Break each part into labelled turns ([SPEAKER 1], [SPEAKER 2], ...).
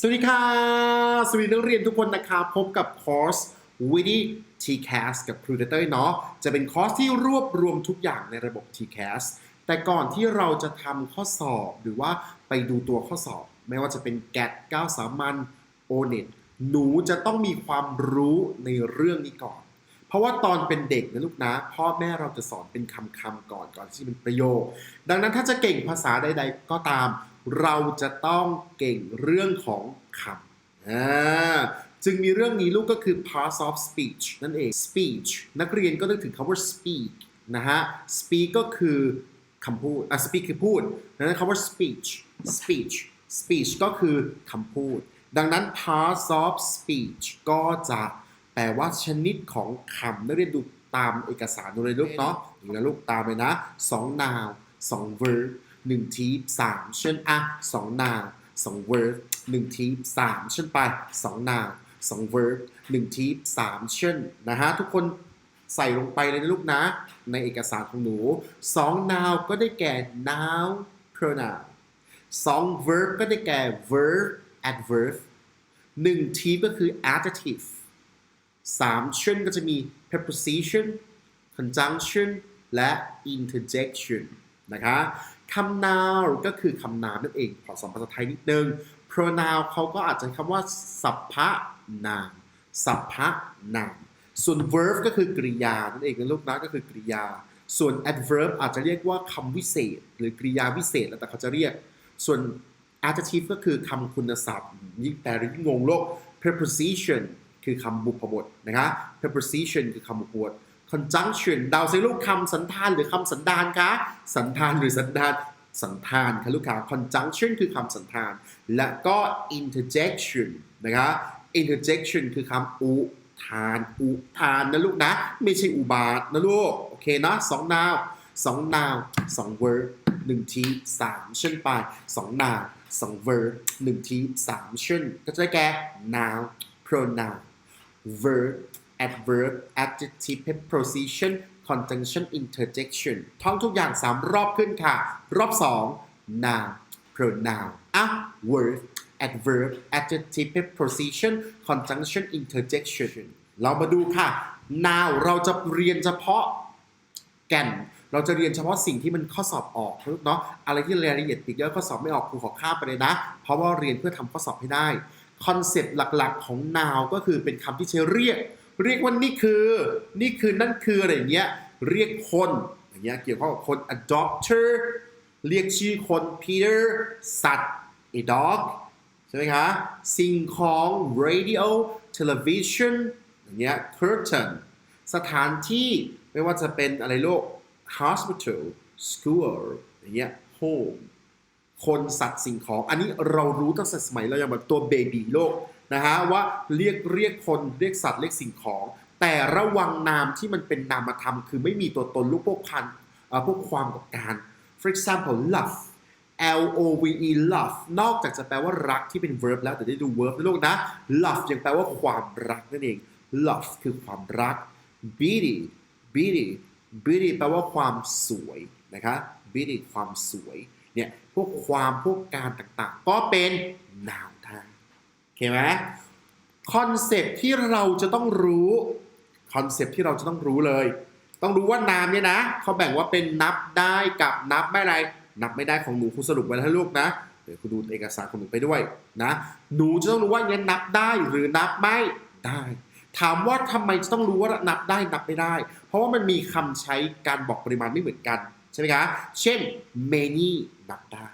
[SPEAKER 1] สวัสดีค่ะ สวัสดีนักเรียนทุกคนนะคะพบกับคอร์ส Witty TCAS กับครูเต้ยเนาะ จะเป็นคอร์สที่รวบรวมทุกอย่างในระบบ TCAS แต่ก่อนที่เราจะทำข้อสอบหรือว่าไปดูตัวข้อสอบ ไม่ว่าจะเป็น GAT 9สามัญ ONET หนูจะต้องมีความรู้ในเรื่องนี้ก่อน เพราะว่าตอนเป็นเด็กนะลูกนะ พ่อแม่เราจะสอนเป็นคำๆก่อนก่อนที่เป็นประโยค ดังนั้นถ้าจะเก่งภาษาใด ๆ ก็ตาม เราจะต้องเก่งเรื่องของคำอ่าจึงมีเรื่องนี้ลูกก็คือ parts of speech นั่นเอง speech นักเรียนก็นึกถึงคำว่า speak นะฮะ speak ก็คือคำพูด อะ speak คือพูดดังนั้นคำว่า speech speech speech ก็คือคำพูด ดังนั้น parts of speech ก็จะแปลว่าชนิดของคำนักเรียนดูตามเอกสารดูเลยลูกเนาะอย่างนั้นลูกตามเลยนะสอง noun สอง verb หนึ่งทีสามเช่นอะสอง noun สอง verb หนึ่งทีสามเช่นไปสอง noun สอง verb หนึ่งทีสามเช่นนะฮะทุกคนใส่ลงไปเลยนะลูกนะ ในเอกสารของหนูสอง noun ก็ได้แก่ noun pronoun สอง verb ก็ได้แก่ verb adverb หนึ่งทีก็คือ adjective สามเช่นก็จะมี preposition conjunction และ interjection นะคะ คำนามก็คือคำนามนั่นเองขอสอนภาษาไทยนิดนึง pronoun เขาก็อาจจะคำว่าสัพพะนามสัพพะนามส่วน verb ก็คือกริยานั่นเองนะลูกนะก็คือกริยา ส่วน adverb อาจจะเรียกว่าคำวิเศษ หรือกริยาวิเศษแล้วแต่เขาจะเรียก ส่วน adjective ก็คือคำคุณศัพท์ยิ่งแต่ยิ่งงงโลก preposition คือคำบุพบทนะคะ preposition คือคำบุพบท conjunction เดาซิลูกคำสันธานหรือคำสันดานคะสันธานหรือสันดานสันธานค่ะลูกค้า conjunction คือคำสันธาน และก็ interjection นะคะ interjection คือคำอุทานอุทานนะลูกนะ ไม่ใช่อุบาทนะลูก โอเคนะสองนาวสองนาวสอง verb หนึ่งทีสามเช่นไปสองนาวสอง verb หนึ่งทีสามเช่นก็จะได้แก่ noun pronoun verb adverb adjective preposition conjunction interjection ท่องทุกอย่าง 3 รอบขึ้นค่ะ รอบ 2 noun pronoun อะ verb adverb adjective preposition conjunction interjection เรามาดูค่ะ now เราจะเรียนเฉพาะแก่น เราจะเรียนเฉพาะสิ่งที่มันข้อสอบออกนะลูกเนาะ อะไรที่รายละเอียดปีกย่อยข้อสอบไม่ออกครูขอข้ามไปเลยนะ เพราะว่าเรียนเพื่อทำข้อสอบให้ได้ คอนเซ็ปต์หลักๆของ now ก็คือเป็นคำที่ใช้เรียก เรียกว่านี่คือนี่คือนั่นคืออะไรเงี้ยเรียกคนอย่างเงี้ยเกี่ยวข้องกับคน a doctor เรียกชื่อคน Peter สัตว์ a dog ใช่ไหมคะสิ่งของ radio television อย่างเงี้ย curtain สถานที่ไม่ว่าจะเป็นอะไรโลก hospital school อย่างเงี้ย home คนสัตว์สิ่งของ อันนี้เรารู้ตั้งแต่สมัยเรายังแบบตัวเบบีโลก นะฮะว่าเรียกเรียกคนเรียกสัตว์เรียกสิ่งของ แต่ระวังนามที่มันเป็นนามธรรม คือไม่มีตัวตนลูกพวกพันพวกความกับการ for example love L O V E love นอกจากจะแปลว่ารักที่เป็น verb แล้วแต่ได้ดู verb ในะลูกนะ love ยังแปลว่าความรักนั่นเอง love คือความรัก beauty beauty beauty แปลว่าความสวยนะคะ beauty ความสวยเนี่ยพวกความพวกการต่างๆ ก็เป็น noun ทาง โอเคไหมคอนเซปที่เราจะต้องรู้คอนเซปที่เราจะต้องรู้เลย ต้องรู้ว่านามเนี่ยนะเขาแบ่งว่าเป็นนับได้กับนับไม่ไร นับไม่ได้ของหนูครูสรุปไว้แล้วให้ลูกนะเดี๋ยวครูดูเอกสารของหนูไปด้วยนะหนูจะต้องรู้ว่าเนี่ยนับได้หรือนับไม่ได้ ถามว่าทำไมจะต้องรู้ว่านับได้นับไม่ได้ เพราะว่ามันมีคำใช้การบอกปริมาณไม่เหมือนกันใช่ไหมคะเช่น many นับได้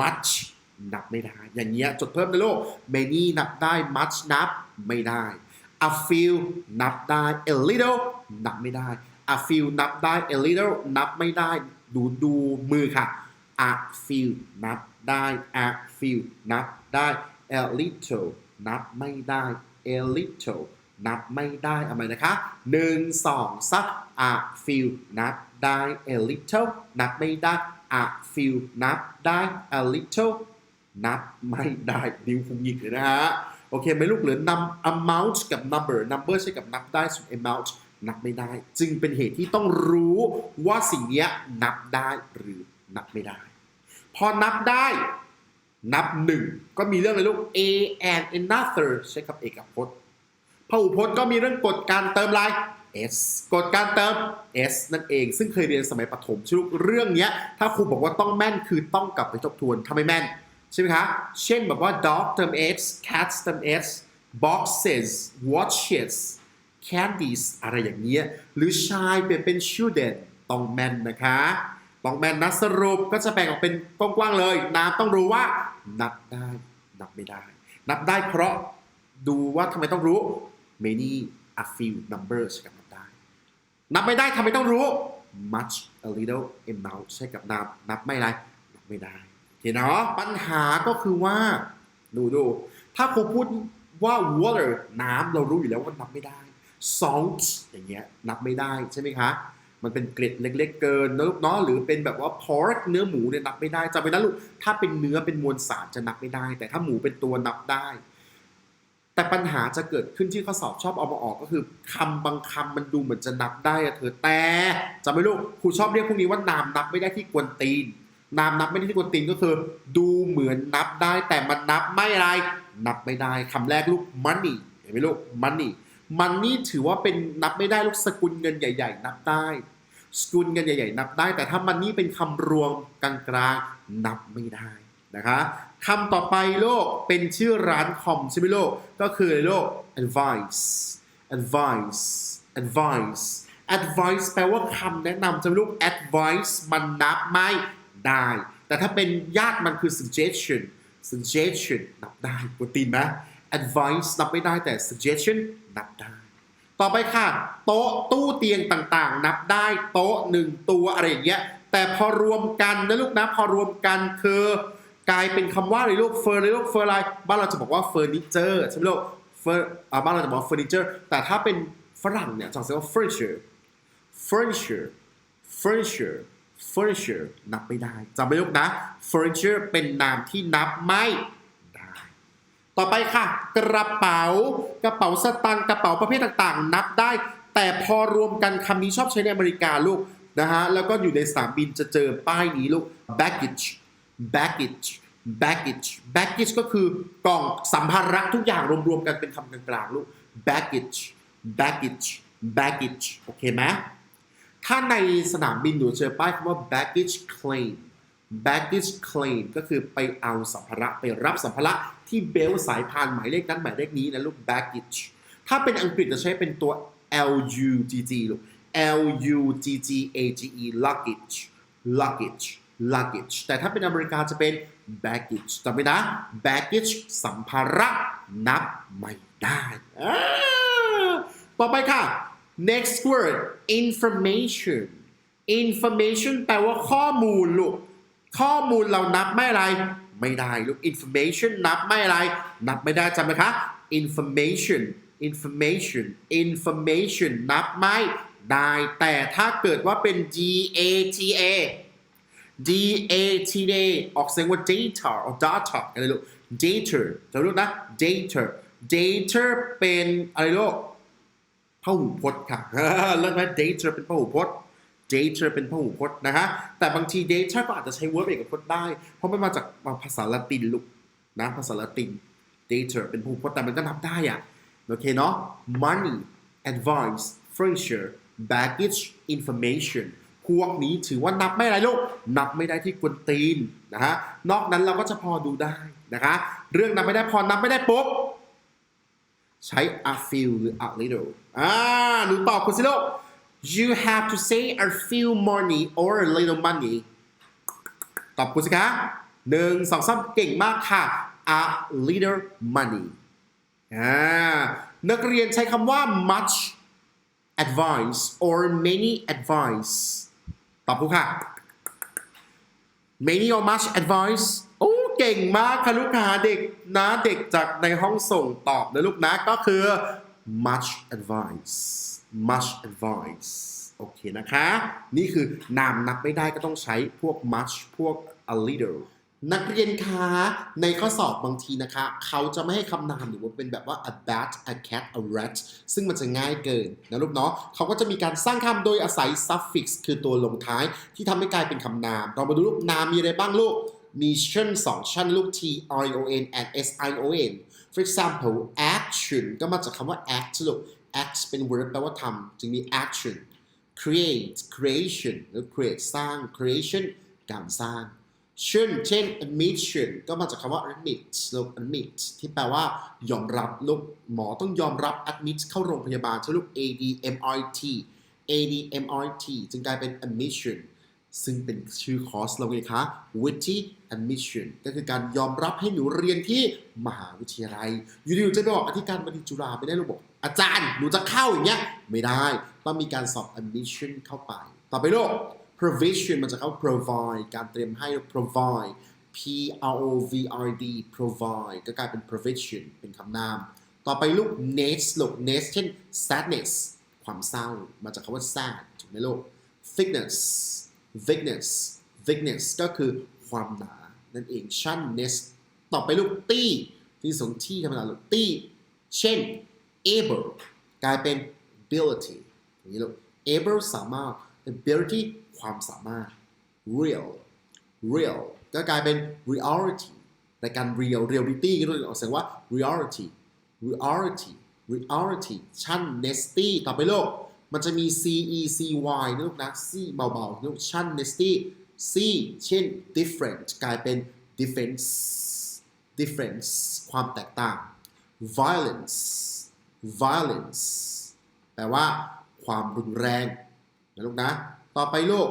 [SPEAKER 1] much นับไม่ได้ อย่างเงี้ยจดเพิ่มในะลูก many นับได้ much นับไม่ได้ a few นับได้ a little นับไม่ได้ a few นับได้ a little นับไม่ได้ ดูดูมือค่ะ a few นับได้ a few นับได้ a little นับไม่ได้ a little นับไม่ได้เอาใหมนะคะหนึ่งสองสัก a few นับได้ a little นับไม่ได้ a few นับได้ a little นับไม่ได้นิ้วคุงยิกเลยนะฮะ โอเคไหมลูกเหลือนำ amount กับ number number ใช้กับนับได้ส่วน amount นับไม่ได้ จึงเป็นเหตุที่ต้องรู้ว่าสิ่งนี้นับได้หรือนับไม่ได้ พอนับได้นับหนึ่งก็มีเรื่องอะไรลูก a and another ใช้กับเอกพจน์พหูพจน์ก็มีเรื่องกฎการเติมลาย s กฎการเติม s นั่นเอง ซึ่งเคยเรียนสมัยประถมช่ลูกเรื่องนี้ถ้าครูบอกว่าต้องแม่นคือต้องกลับไปทบทวนถ้าไม่แม่น ใช่ไหมคะ เช่นแบบว่า dog เติม s cat เติม s boxes watches candies อะไรอย่างเงี้ย หรือชายเปลี่ยนเป็น children ต้องแมนนะคะต้องแมนนะสรุปก็จะแบ่งออกเป็นกว้างๆเลย น้ำต้องรู้ว่า นับได้ นับไม่ได้ นับได้เพราะดูว่าทำไมต้องรู้ many a few numbers กับนับได้ นับไม่ได้ทำไมต้องรู้ much a little amount ใช่กับนับ นับไม่ไรนับไม่ได้ เคเนาะปัญหาก็คือว่า ดูดูถ้าครูพูดว่า water น้ำเรารู้อยู่แล้วว่านับไม่ได้ salt อย่างเงี้ยนับไม่ได้ใช่ไหมคะมันเป็นเกล็ดเล็ก ๆ เกินนะลูกเนาะหรือเป็นแบบว่า pork เนื้อหมูเนี่ยนับไม่ได้จำไว้นะลูกถ้าเป็นเนื้อเป็นมวลสารจะนับไม่ได้ แต่ถ้าหมูเป็นตัวนับได้ แต่ปัญหาจะเกิดขึ้นที่ข้อสอบชอบเอามาออกก็คือคำบางคำมันดูเหมือนจะนับได้อะเธอแต่จำไว้ลูกครูชอบเรียกพวกนี้ว่านามนับไม่ได้ที่กวนตีน นามนับไม่ได้ที่กวนตีนก็คือ ดูเหมือนนับได้แต่มันนับไม่ไร นับไม่ได้คำแรกลูก money เห็นไหมลูก money money ถือว่าเป็นนับไม่ได้ลูกสกุลเงินใหญ่ ๆ นับได้ สกุลเงินใหญ่ ๆ นับได้ แต่ถ้ามันนี่เป็นคำรวมกลางๆนับไม่ได้นะคะคำต่อไปโลกเป็นชื่อร้านคอมใช่ไหมโลกก็คือโลก advice advice advice advice แปลว่าคำแนะนำใช่ไหมลูก advice มันนับไม่ ได้ แต่ถ้าเป็นญาติมันคือ suggestion suggestion นับได้กดตีนไหม advice นับไม่ได้แต่ suggestion นับได้ ต่อไปค่ะ โต๊ะตู้เตียงต่างๆ นับได้โต๊ะหนึ่งตัวอะไรอย่างเงี้ย แต่พอรวมกันนะลูกนะพอรวมกันคือกลายเป็นคำว่าอะไรลูกเฟอร์เลยลูกเฟอร์อะไรบ้านเราจะบอกว่าเฟอร์นิเจอร์ใช่ไหมลูกเฟอร์บ้านเราจะบอกเฟอร์นิเจอร์แต่ถ้าเป็นฝรั่งเนี่ยจะใช้ว่า furniture furniture furniture furniture นับไม่ได้จำไม่ลูกนะ furniture เป็นนามที่นับไม่ได้ ต่อไปค่ะ กระเป๋ากระเป๋าสตางค์กระเป๋าประเภทต่างๆ นับได้ แต่พอรวมกันคำนี้ชอบใช้ในอเมริกาลูกนะฮะแล้วก็อยู่ในสนามบินจะเจอป้ายนี้ลูก baggage baggage baggage baggage ก็คือกล่องสัมภาระทุกอย่างรวมๆกันเป็นคำกลางๆลูก baggage baggage baggage โอเคไหม ถ้าในสนามบินหนูเจอป้ายคำว่า baggage claim baggage claim ก็คือไปเอาสัมภาระไปรับสัมภาระที่เบลต์สายพานหมายเลขนั้นหมายเลขนี้นะลูก baggage ถ้าเป็นอังกฤษจะใช้เป็นตัว L U G G ลูก L U G G A G E luggage luggage luggage แต่ถ้าเป็นอเมริกาจะเป็น baggage จำไว้นะ baggage สัมภาระนับไม่ได้ ต่อไปค่ะ next word information information แปลว่าข้อมูลลูก ข้อมูลเรานับไม่อะไร ไม่ได้ลูก information นับไม่อะไร นับไม่ได้จำไหมคะ information information information นับไม่ได้ แต่ถ้าเกิดว่าเป็น D A T A D A T A ออกเสียงว่า data or data อะไรลูก data จะรู้นะ data data เป็นอะไรลูก พหูพจน์ค่ะเลิกไหม data เป็นพหูพจน์ data เป็นพหูพจน์นะฮะ แต่บางที data ก็อาจจะใช้ verb เอกพจน์ได้ เพราะมันมาจากภาษาละตินลูกนะ ภาษาละติน data เป็นพหูพจน์แต่มันก็นับได้อะโอเคเนาะ money advice furniture baggage information พวกนี้ถือว่านับไม่อะไรลูก นับไม่ได้ที่กวนตีนนะฮะ นอกนั้นเราก็จะพอดูได้นะคะ เรื่องนับไม่ได้พอนับไม่ได้ปุ๊บ ใช้ a few หรือ a little อ่าหนูตอบคุณสิโล you have to say a few money or a little money ตอบคุณสิคะหนึ่งสองสามเก่งมากค่ะ a little money อ่านักเรียนใช้คำว่า much advice or many advice ตอบคุณค่ะ many or much advice เก่งมากค่ะลูกค้าเด็กนะเด็กจากในห้องส่งตอบนะลูกนะก็คือ much advice much advice โอเคนะคะ นี่คือนามนับไม่ได้ก็ต้องใช้พวก much พวก a little นักเรียนคะในข้อสอบบางทีนะคะ เขาจะไม่ให้คำนามหรือว่าเป็นแบบว่า a bat a cat a rat ซึ่งมันจะง่ายเกินนะลูกเนาะเขาก็จะมีการสร้างคำโดยอาศัย suffix คือตัวลงท้ายที่ทำให้กลายเป็นคำนาม เรามาดูลูกนามมีอะไรบ้างลูก มีชั่นสองชั่นลูก T R O N and S I O N for example action ก็มาจากคำว่า act ลูก act เป็น verb แปลว่าทำจึงมี action create creation หรือ create สร้าง creation การสร้างเช่นเช่น admission ก็มาจากคำว่า admit ลูก admit ที่แปลว่ายอมรับลูกหมอต้องยอมรับ admit เข้าโรงพยาบาลใช่ลูก A D M R T A D M R T จึงกลายเป็น admission ซึ่งเป็นชื่อคอร์สเราไงคะ witty admission ก็คือการยอมรับให้หนูเรียนที่มหาวิทยาลัย อยู่ดีๆจะไปบอกอธิการบดีจุฬาไม่ได้ลูบอก อาจารย์หนูจะเข้าอย่างเงี้ยไม่ได้ต้องมีการสอบ admission เข้าไป ต่อไปลูก provision มันจะเข้า provide การเตรียมให้ provide P R O V R D provide ก็กลายเป็น provision เป็นคำนาม ต่อไปลูก next ลูก next เช่น sadness ความเศร้า มาจากคำว่า sad ถูกไหมลูก thickness thickness thickness ก็คือความหนานั่นเอง shanness ต่อไปลูกตี้ที่สองที่ธรรมดาลูกตี้ เช่น able กลายเป็น ability อย่างนี้ลูก able สามารถ ability ความสามารถ real real ก็กลายเป็น reality แต่การ real reality ก็ต้องออกเสียงว่า reality reality reality ชั้น nesty ต่อไปโลก มันจะมี c e c y นะลูกนะ c เบาๆนะลูกชั้น nesty c เช่น different กลายเป็น difference difference ความแตกต่าง violence violence แปลว่าความรุนแรงนะลูกนะ ต่อไปลูก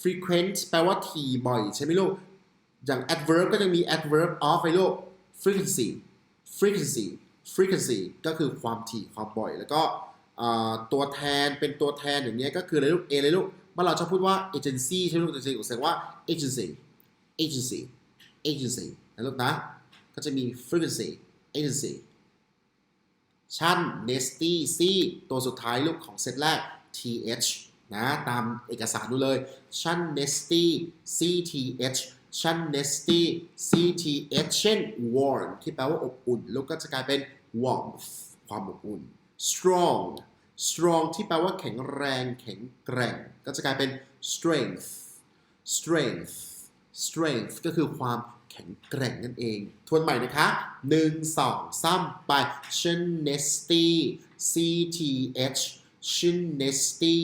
[SPEAKER 1] frequent แปลว่าทีบ่อยใช่ไหมลูก อย่าง adverb ก็จะมี adverb of ไปลูก frequency frequency frequency ก็คือความถี่ความบ่อยแล้วก็ ตัวแทนเป็นตัวแทนอย่างเงี้ยก็คืออะไรลูก A เลยลูกเมื่อเราจะพูดว่า agency ใช่ไหมลูกจะแสดงว่า agency agency agency นะลูกนะ ก็จะมี frequency agency ชั้น nesty c ตัวสุดท้ายลูกของเซตแรก th นะตามเอกสารดูเลยชั้น nesty cth ชั้น nesty cth เช่น warm ที่แปลว่าอบอุ่น ลูกก็จะกลายเป็น warmth ความอบอุ่น strong strong ที่แปลว่าแข็งแรงแข็งแกร่ง ก็จะกลายเป็น strength strength strength ก็คือความแข็งแกร่งนั่นเอง ทวนใหม่นะคะหนึ่งสองสามไป chin nesty cth chin nesty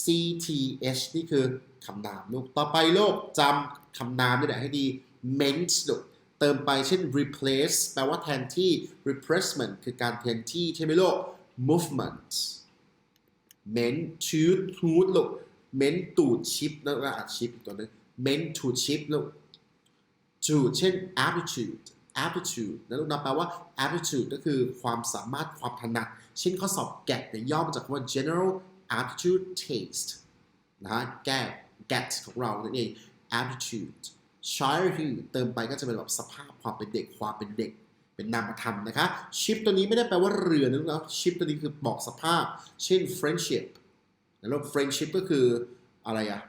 [SPEAKER 1] cth นี่คือคำนามลูก ต่อไปลูกจำคำนามนี่แหละให้ดี meant ลูกเติมไปเช่น replace แปลว่าแทนที่ replacement คือการแทนที่ใช่ไหมลูก movement ment to ทูดลูก ment to chip แล้วก็อาชิปตัวนึง ment to chip ลูก to เช่น aptitude aptitude นะลูกนะแปลว่า aptitude ก็คือความสามารถความถนัด เช่นข้อสอบ GAT เนี่ยย่อมาจากคำว่า general aptitude test นะฮะ GAT GAT ของเรานั่นเอง aptitude childhood เติมไปก็จะเป็นแบบสภาพความเป็นเด็กความเป็นเด็ก เป็นนามธรรมนะคะ ship ตัวนี้ไม่ได้แปลว่าเรือนะลูกนะ ship ตัวนี้คือบอกสภาพ เช่น friendship แล้ว friendship ก็คืออะไรอะ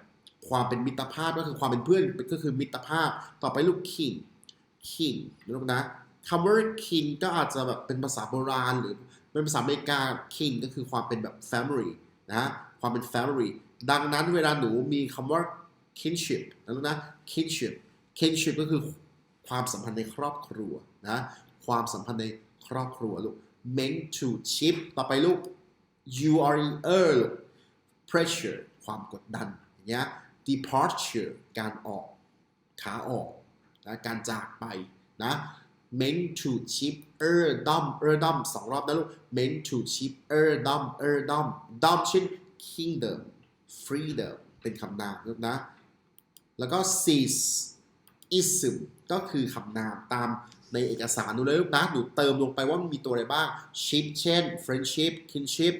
[SPEAKER 1] ความเป็นมิตรภาพก็คือความเป็นเพื่อนก็คือมิตรภาพ ต่อไปลูก king king นะลูกนะคำว่า king ก็อาจจะแบบเป็นภาษาโบราณหรือเป็นภาษาอเมริกา king ก็คือความเป็นแบบ family นะความเป็น family ดังนั้นเวลาหนูมีคำว่า kinship นะลูกนะ kinship kinship ก็คือความสัมพันธ์ในครอบครัวนะ ความสัมพันธ์ในครอบครัวลูก meant to ship ต่อไปลูก you are er pressure ความกดดันอย่างเงี้ย departure การออกขาออกนะการจากไปนะ meant to ship er dom er dom สองรอบนะลูก meant to ship er dom er dom dom เช่น kingdom freedom เป็นคำนามนะ แล้วก็ seize ism ก็คือคำนามตาม ในเอกสารดูเลยนะหนูเติมลงไปว่ามันมีตัวอะไรบ้าง ship เช่น friendship kinship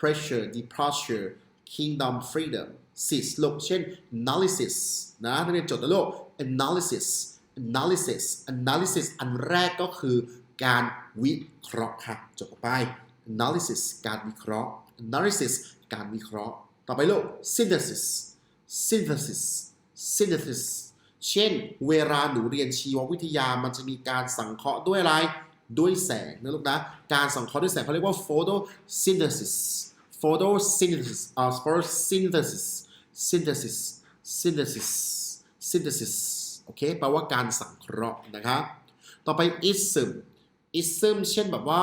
[SPEAKER 1] pressure departure kingdom freedom seize ลูกเช่น analysis นะนักเรียนจดนะลูก analysis analysis analysis อันแรกก็คือการวิเคราะห์ค่ะจดออกไป analysis การวิเคราะห์ analysis การวิเคราะห์ ต่อไปลูก synthesis synthesis synthesis เช่น เวลาหนูเรียนชีววิทยามันจะมีการสังเคราะห์ด้วยอะไร ด้วยแสงนะลูกนะ การสังเคราะห์ด้วยแสงเขาเรียกว่า photosynthesis photosynthesis อ่า photosynthesis synthesis synthesis synthesis โอเค แปลว่าการสังเคราะห์นะครับ ต่อไป ism ism เช่นแบบว่า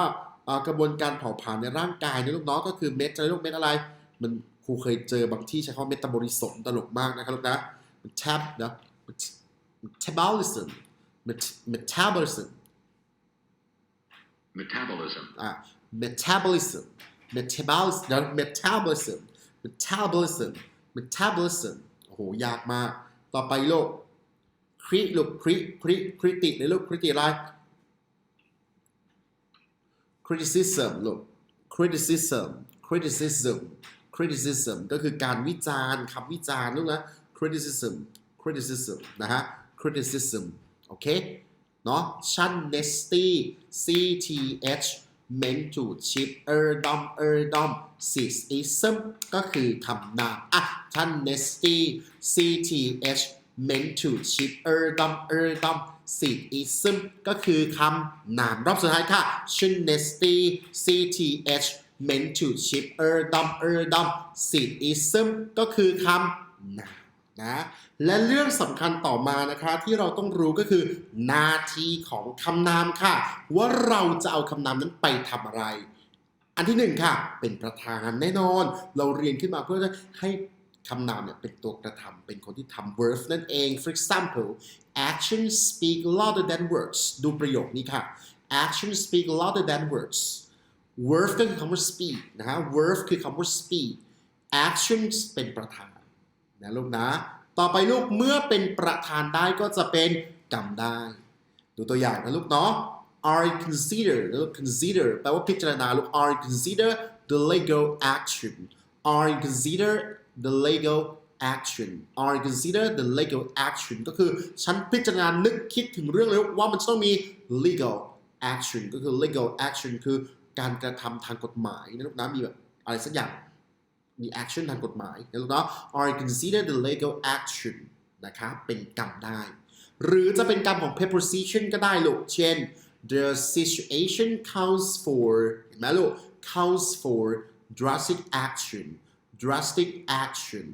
[SPEAKER 1] กระบวนการเผาผลาญในร่างกายนะลูกเนาะก็คือเม็ดจะลูกเม็ดอะไร มันครูเคยเจอบางที่ใช้คำว่าเมตาบอลิสมตลกมากนะครับลูกนะ มันแทบนะ metabolism Met- metabolism
[SPEAKER 2] metabolism,
[SPEAKER 1] อะ metabolism metabolism นะ metabolism metabolism metabolism โอ้โห ยากมาก ต่อไปโลกคริลูกคริคริคริติในลูกคริติอะไร criticism ลูก criticism criticism criticism ก็คือการวิจารณ์คำวิจารณ์ลูกนะ criticism criticism นะฮะ criticism โอเค เนาะ ชั้น nesty c t h meant to chip er dom er dom sisism ก็คือคำนามอะชั้น nesty c t h meant to chip er dom er dom sisism ก็คือคำนามรอบสุดท้ายค่ะ ชั้น nesty c t h meant to chip er dom er dom sisism ก็คือคำนาม นะและเรื่องสำคัญต่อมานะคะที่เราต้องรู้ก็คือหน้าที่ของคำนามค่ะ ว่าเราจะเอาคำนามนั้นไปทำอะไร อันที่หนึ่งค่ะ เป็นประธานแน่นอน เราเรียนขึ้นมาเพื่อจะให้คำนามเนี่ยเป็นตัวกระทำเป็นคนที่ทำ verb นั่นเอง for example actions speak louder than words ดูประโยคนี้ค่ะ actions speak louder than words verb ก็คือคำว่า speak นะฮะ verb คือคำว่า speak actions เป็นประธาน นะลูกนะ ต่อไปลูกเมื่อเป็นประธานได้ก็จะเป็นกรรมได้ ดูตัวอย่างนะลูกเนาะ are consider นะลูก consider แปลว่าพิจารณาลูก are consider the legal action are consider the legal action are consider the legal action ก็คือฉันพิจารณานึกคิดถึงเรื่องแล้วว่ามันจะต้องมี legal action ก็คือ legal action คือการกระทำทางกฎหมายนะลูกนะมีแบบอะไรสักอย่าง มี action ทางกฎหมายนะลูกเนาะ or consider the legal action นะครับเป็นกรรมได้ หรือจะเป็นกรรมของ preposition ก็ได้ลูกเช่น the situation calls for เห็นไหมลูก calls for drastic action drastic action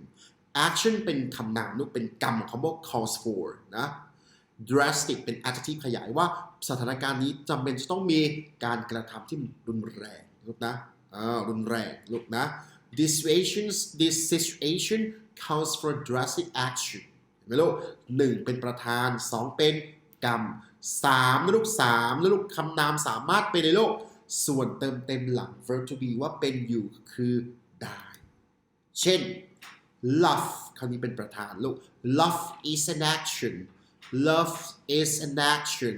[SPEAKER 1] action เป็นคำนามลูกเป็นกรรมของคำว่า calls for นะ drastic เป็น adjective ขยายว่าสถานการณ์นี้จำเป็นจะต้องมีการกระทำที่รุนแรงลูกนะอ่ารุนแรงลูกนะ this situation this situation calls for drastic action เห็นไหมลูกหนึ่งเป็นประธานสองเป็นกรรมสามนะลูกสามนะลูกคำนามสามารถเป็นในโลก ส่วนเติมเต็มหลัง verb to be ว่าเป็นอยู่คือได้ เช่น love คำนี้เป็นประธานลูก love is an action love is an action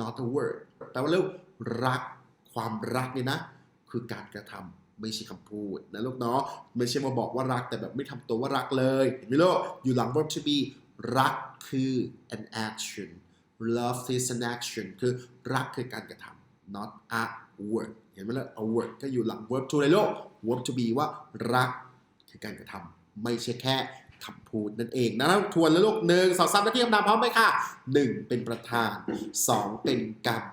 [SPEAKER 1] not a word แปลว่าลูกรักความรักเนี่ยนะ คือการกระทำ ไม่ใช่คำพูดนะลูกเนาะไม่ใช่มาบอกว่ารักแต่แบบไม่ทำตัวว่ารักเลยเห็นไหมลูกอยู่หลัง verb to be รักคือ an action love is an action คือรักคือการกระทำ not a word เห็นไหมล่ะ a word ก็อยู่หลัง verb to เลยลูก verb to be ว่ารักคือการกระทำไม่ใช่แค่ คำพูดนั่นเองนะทวนแล้วลูกหนึ่งสองสามนาที่คำนามพร้อมไหมค่ะหนึ่งเป็นประธานสองเป็นกรรม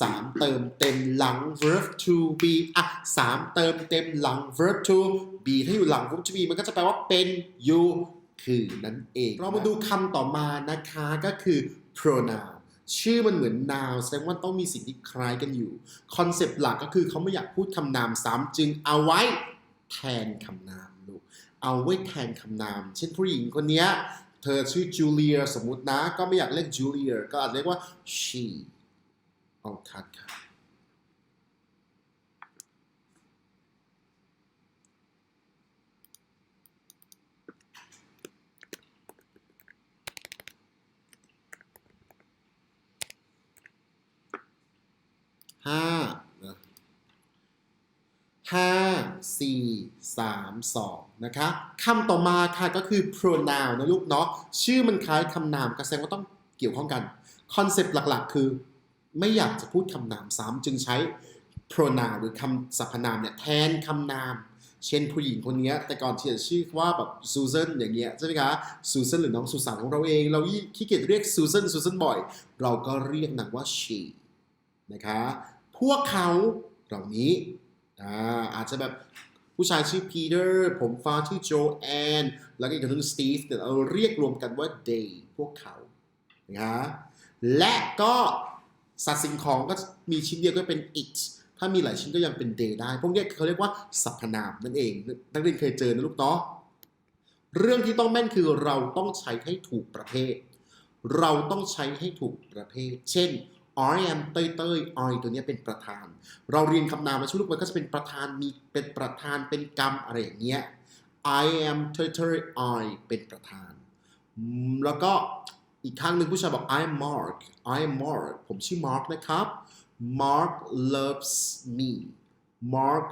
[SPEAKER 1] สามเติมเต็มหลัง verb to be อะสามเติมเต็มหลัง verb to be ถ้าอยู่หลัง verb to be มันก็จะแปลว่าเป็นอยู่คือนั่นเอง เรามาดูคำต่อมานะคะก็คือ pronoun ชื่อมันเหมือน noun แสดงว่าต้องมีสิ่งที่คล้ายกันอยู่ คอนเซปต์หลักก็คือเขาไม่อยากพูดคำนามซ้ำจึงเอาไว้แทนคำนาม เอาไว้แทนคำนาม เช่นผู้หญิงคนนี้เธอชื่อจูเลียสมมตินะ ก็ไม่อยากเรียกจูเลียก็อาจเรียกว่า she เอาคัดค่ะห้า นะห้าสี่สามสองนะคะคำต่อมาค่ะก็คือ pronoun นะลูกเนาะชื่อมันคล้ายคำนามก็แสดงว่าต้องเกี่ยวข้องกันคอนเซปต์หลักๆ คือไม่อยากจะพูดคำนามซ้ำจึงใช้ pronoun หรือคำสรรพนามเนี่ยแทนคำนาม เช่นผู้หญิงคนนี้แต่ก่อนที่จะชื่อว่าแบบซูเซนอย่างเงี้ยใช่ไหมคะซูเซนหรือน้องสุสานของเราเอง เราขี้เกียจเรียกซูเซนซูเซนบ่อย เราก็เรียกนางว่า she นะคะ พวกเขาเหล่านี้ อ่าอาจจะแบบผู้ชายชื่อปีเตอร์ผมฟ้าชื่อโจแอน แล้วก็อีกคนนึงสตีฟเนี่ยเราเรียกรวมกันว่า they พวกเขานะและก็สัตว์สิ่งของก็มีชิ้นเดียวก็เป็น it ถ้ามีหลายชิ้นก็ยังเป็น they ได้ พวกนี้เขาเรียกว่าสรรพนามนั่นเอง นักเรียนเคยเจอนะลูกเนาะเรื่องที่ต้องแม่นคือเราต้องใช้ให้ถูกประเภท เราต้องใช้ให้ถูกประเภท เช่น I am เต้ยเต้ย I ตัวนี้เป็นประธาน เราเรียนคำนามมาช่วยลูกมันก็จะเป็นประธานมีเป็นประธานเป็นกรรมอะไรอย่างเงี้ย I am เต้ยเตย I เป็นประธาน แล้วก็อีกครั้งหนึ่งผู้ชายบอก I am Mark I am Mark ผมชื่อ Mark นะครับ Mark loves me Mark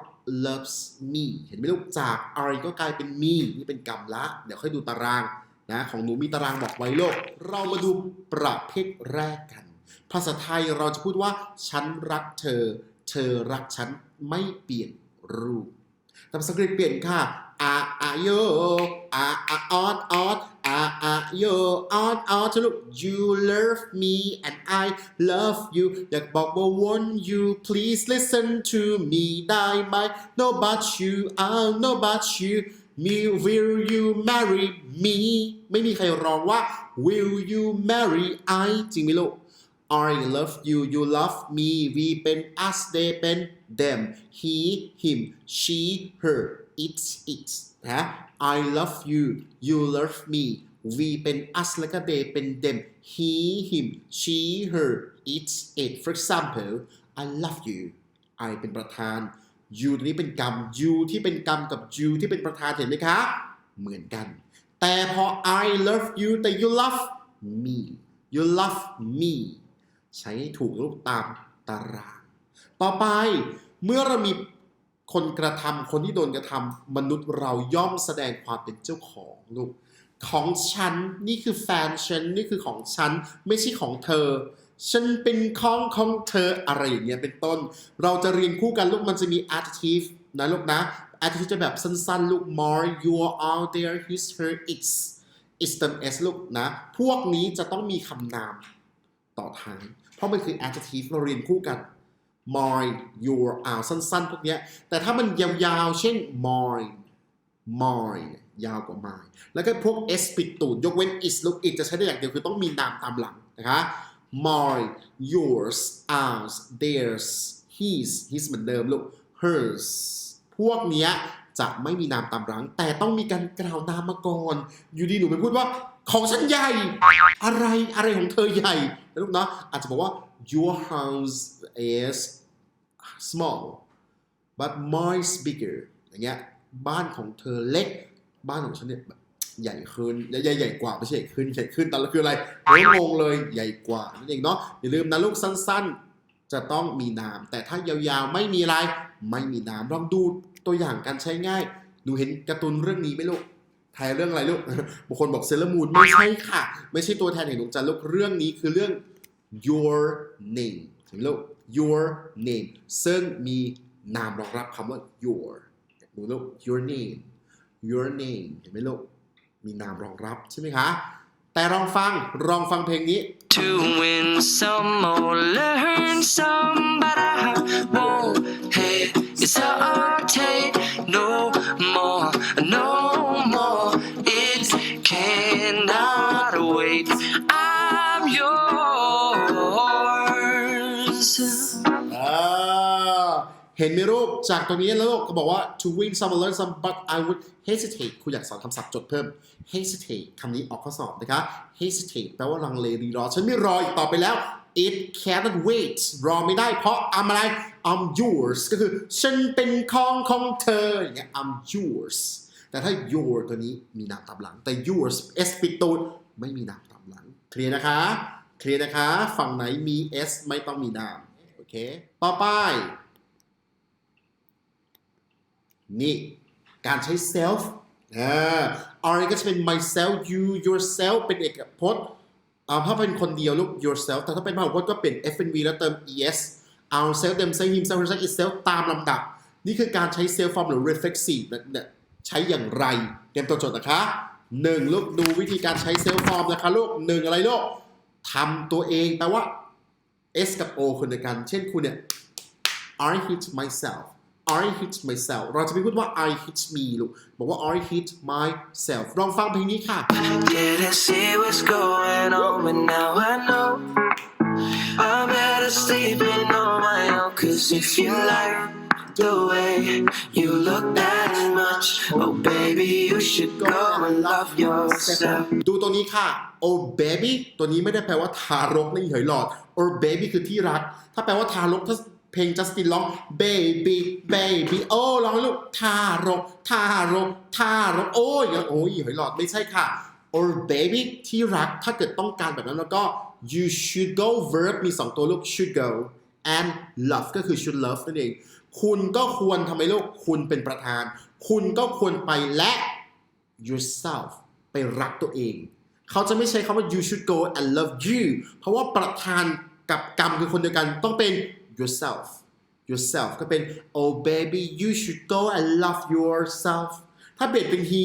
[SPEAKER 1] loves me เห็นไหมลูกจาก I ก็กลายเป็น me นี่เป็นกรรมละ เดี๋ยวค่อยดูตารางนะของหนูมีตารางบอกไว้โลก เรามาดูประเภทแรกกัน ภาษาไทยเราจะพูดว่า ฉันรักเธอ เธอรักฉันไม่เปลี่ยนรูปแต่ภาษาอังกฤษเปลี่ยนค่ะอาอาโยอาอาออดออดอาอาโยออดออดลูก you love me and I love you อยากบอกว่า won't you please listen to me ได้ไหม no but you I'll no but you me will you marry me ไม่มีใครร้องว่า will you marry I จริงไหมลูก I love you you love me we เป็น us they เป็น them he him she her it it นะ I love you you love me we เป็น us แล้วก็ they เป็น them he him she her it it for example I love you I เป็นประธาน you ตัวนี้เป็นกรรม you ที่เป็นกรรมกับ you ที่เป็นประธานเห็นไหมคะ เหมือนกัน แต่พอ I love you แต่ you love me you love me ใช้ให้ถูกรูปตามตาราง ต่อไปเมื่อเรามีคนกระทำคนที่โดนกระทำมนุษย์เราย่อมแสดงความเป็นเจ้าของลูกของฉันนี่คือแฟนฉันนี่คือของฉันไม่ใช่ของเธอ ฉันเป็นของของเธออะไรอย่างเงี้ยเป็นต้น เราจะเรียนคู่กันลูกมันจะมี adjective นะลูกนะ adjective จะแบบสั้นๆ ลูก more you are there his her its it's เติม s ลูกนะ พวกนี้จะต้องมีคำนามต่อท้าย ราะมันคือ adjective เราเรียนคู่กัน more your อ่าวสั้น ๆ พวกนี้แต่ถ้ามันยาวๆ เช่น more more ยาวกว่า my แล้วก็พวก s ปิดตูดยกเว้น is ลูก it จะใช้ได้อย่างเดียวคือต้องมีนามตามหลังนะคะ more yours ours theirs his his เหมือนเดิมลูก hers พวกเนี้ยจะไม่มีนามตามหลัง แต่ต้องมีการกล่าวนามมาก่อน อยู่ดีหนูไปพูดว่าของฉันใหญ่ อะไรอะไรของเธอใหญ่ นะลูกเนาะอาจจะบอกว่า your house is small but mine is bigger อย่างเงี้ยบ้านของเธอเล็ก บ้านของฉันเนี่ยแบบใหญ่ขึ้นใหญ่ใหญ่กว่าไม่ใช่ใหญ่ขึ้นใหญ่ขึ้นแต่ละคืออะไรเฮ้ยงงเลยใหญ่กว่านั่นเองเนาะอย่าลืมนะลูกสั้นๆ จะต้องมีนาม แต่ถ้ายาวๆไม่มีอะไรไม่มีนามลองดูตัวอย่างการใช้ง่ายหนูเห็นการ์ตูนเรื่องนี้ไหมลูก ไทยเรื่องอะไรลูกบางคนบอกเซเลมูนไม่ใช่ค่ะ ไม่ใช่ตัวแทนแห่งดวงจันทร์ลูกเรื่องนี้คือเรื่อง your name เห็นไหมลูก your name ซึ่งมีนามรองรับคำว่า your ดูลูก your name your name เห็นไหมลูก มีนามรองรับใช่ไหมคะ แต่ลองฟังลองฟังเพลงนี้
[SPEAKER 2] To win some or learn some, but I
[SPEAKER 1] ห็นไหมลูกจากตรงนี้แล้วลูกก็บอกว่า to win some or learn some but I would hesitate คุณอยากสอนคำศัพท์จดเพิ่ม hesitate คำนี้ออกข้อสอบนะคะ hesitate แปลว่าลังเลรีรอ ฉันไม่รออีกต่อไปแล้ว it cannot wait รอไม่ได้เพราะ I'm อะไร I'm yours ก็คือ ฉันเป็นของของเธออย่างเงี้ย I'm yours แต่ถ้า your ตัวนี้มีนามตามหลัง แต่ yours s ปิดตูนไม่มีนามตามหลัง เคลียร์นะคะ เคลียร์นะคะ ฝั่งไหนมี s ไม่ต้องมีนาม โอเค ต่อไป นี่การใช้ self อ่า R ก็จะเป็น myself you yourself เป็นเอกพจน์ถ้าเป็นคนเดียวลูก yourself แต่ถ้าเป็นพหูพจน์ก็เป็น FNV แล้วเติม es ourself themselves himself herself itself ตามลำดับ นี่คือการใช้ self form หรือ reflexive เนี่ยใช้อย่างไรเตรียมตัวจดนะคะหนึ่งลูกดูวิธีการใช้ self form นะคะลูกหนึ่งอะไรลูกทำตัวเองแปลว่า S กับ O คนเดียวกัน เช่นคุณเนี่ย I hit myself I hit myself เราจะไม่พูดว่า I hit me ลูก บอกว่า I hit myself ลองฟังเพลงนี้ค่ะ
[SPEAKER 2] Didn't see what's going on, but now I know. I'm better sleeping on my own. Cause if you like the way you look that much, oh baby, you should go and love yourself.
[SPEAKER 1] ดูตัวนี้ค่ะ oh baby ตัวนี้ไม่ได้แปลว่าทารกนี่เหยหลอด or baby คือที่รัก ถ้าแปลว่าทารกถ้า เพลง Justin ร้อง baby baby โอ้ร้องลูกทารกทารกทารกโอ้ยโอ้ยเหยหลอดไม่ใช่ค่ะ or baby ที่รักถ้าเกิดต้องการแบบนั้นแล้วก็ you should go verb มี 2 ตัวลูก should go and love ก็คือ should love นั่นเอง คุณก็ควรทำไมลูกคุณเป็นประธาน คุณก็ควรไปและ yourself ไปรักตัวเอง เขาจะไม่ใช้คำว่า you should go and love you เพราะว่าประธานกับกรรมคือคนเดียวกันต้องเป็น yourself yourself ก็เป็น oh baby you should go and love yourself ถ้าเปลี่ยนเป็น he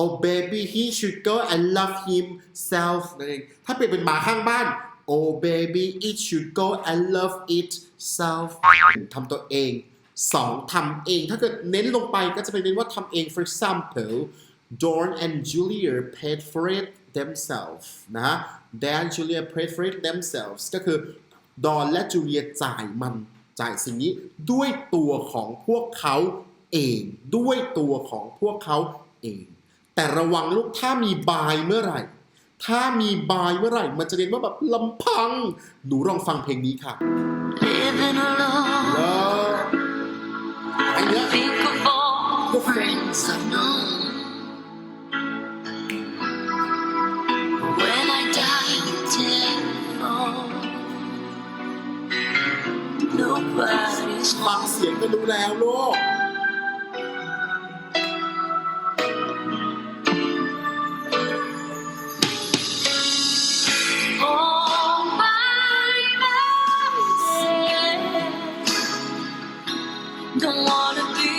[SPEAKER 1] oh baby he should go and love himself นั่นเอง ถ้าเปลี่ยนเป็นหมาข้างบ้าน oh baby it should go and love itself ทำตัวเองสองทำเอง ถ้าเกิดเน้นลงไปก็จะไปเน้นว่าทำเอง for example Dawn and Julia paid for it themselves นะฮะ Dan Julia paid for it themselves ก็คือ ดอนและจูเลียจ่ายมันจ่ายสิ่งนี้ด้วยตัวของพวกเขาเองด้วยตัวของพวกเขาเอง แต่ระวังลูกถ้ามีบายเมื่อไหร่ ถ้ามีบายเมื่อไหร่ มันจะเรียนว่าแบบลำพัง หนูลองฟังเพลงนี้ค่ะ
[SPEAKER 2] Living alone,
[SPEAKER 1] เลิฟไอ้เนี้ย
[SPEAKER 2] think of all the friends I've known.
[SPEAKER 1] สียงก็รู้แล้วลูก
[SPEAKER 2] All by myself. Don't wanna be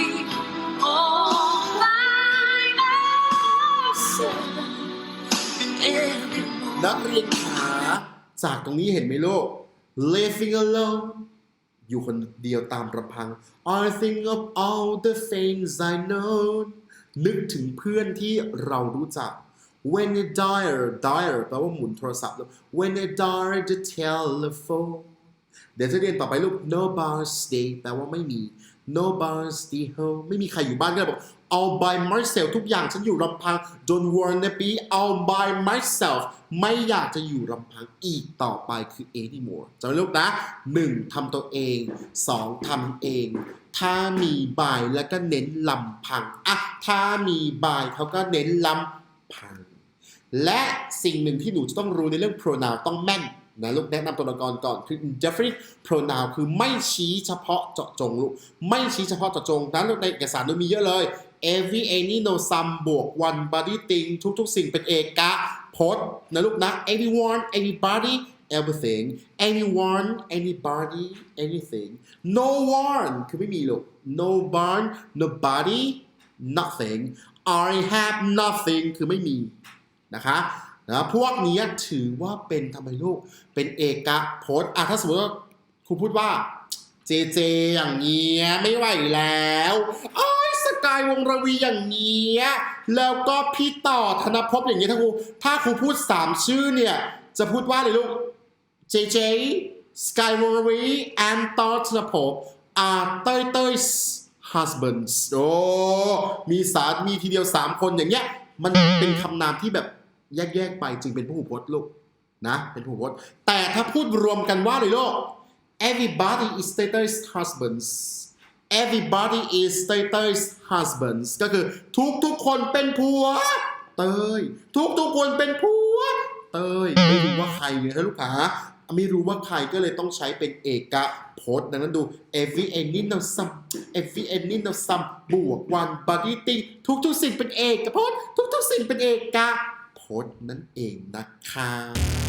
[SPEAKER 2] all by myself anymore.
[SPEAKER 1] นักเรียนขาจากตรงนี้เห็นไหมลูก living alone อยู่คนเดียวตามลำพัง I think of all the things I know นึกถึงเพื่อนที่เรารู้จัก when I dial dial แปลว่าหมุนโทรศัพท์แล้ว when I dial the telephone เดี๋ยวจะเรียนต่อไปลูก no bar stay แปลว่าไม่มี no bars stay home ไม่มีใครอยู่บ้านก็เลยบอก all by myself ทุกอย่างฉันอยู่ลำพัง don't wanna be all by myself ไม่อยากจะอยู่ลำพังอีกต่อไปคือ anymore จำไว้ลูกนะ 1. ทำตัวเอง 2. ทำเอง ถ้ามีบายแล้วก็เน้นลำพังอะถ้ามีบายเขาก็เน้นลำพัง และสิ่งหนึ่งที่หนูจะต้องรู้ในเรื่อง pronoun ต้องแม่น นะลูกแนะนำตัวละครก่อนคือ definite pronoun คือไม่ชี้เฉพาะเจาะจงลูกไม่ชี้เฉพาะเจาะจงนั้นลูกในเอกสารมันมีเยอะเลย every any no some บวก one body thing ทุกๆ สิ่งเป็นเอกะพจน์นะลูกนะ everyone everybody everything anyone anybody anything no one คือไม่มีลูก no one nobody nothing I have nothing คือไม่มีนะคะ นะพวกนี้ถือว่าเป็นทำไมลูกเป็นเอกพจน์อะถ้าสมมติว่าครูพูดว่าเจเจอย่างเงี้ยไม่ไหวแล้วไอ้ยสกายวงระวีอย่างเงี้ยแล้วก็พี่ต่อธนภพอย่างเงี้ยถ้าครูถ้าครูพูดสามชื่อเนี่ยจะพูดว่าอะไรลูกเจเจสกายวงระวีแอนต่อธนภพอาเต้ยเต้ย husbands โอ้มีสามีทีเดียว3คนอย่างเงี้ยมันเป็นคำนามที่แบบ แยกๆไปจึงเป็นพหูพจน์ลูกนะเป็นพหูพจน์ แต่ถ้าพูดรวมกันว่าเลยลูก everybody is Taylor's husbands everybody is Taylor's husbands ก็คือทุกทุกๆคนเป็นผัว เตย ทุกทุกๆคนเป็นผัว เตย ไม่รู้ว่าใครเนี่ยนะลูกค้าไม่รู้ว่าใครก็เลยต้องใช้เป็นเอกพจน์ดังนั้นดู every any no some every any no some บวก one body thing ทุกทุกๆสิ่งเป็นเอกพจน์ทุกทุกๆสิ่งเป็นเอกพ คตนั่นเองนะคะ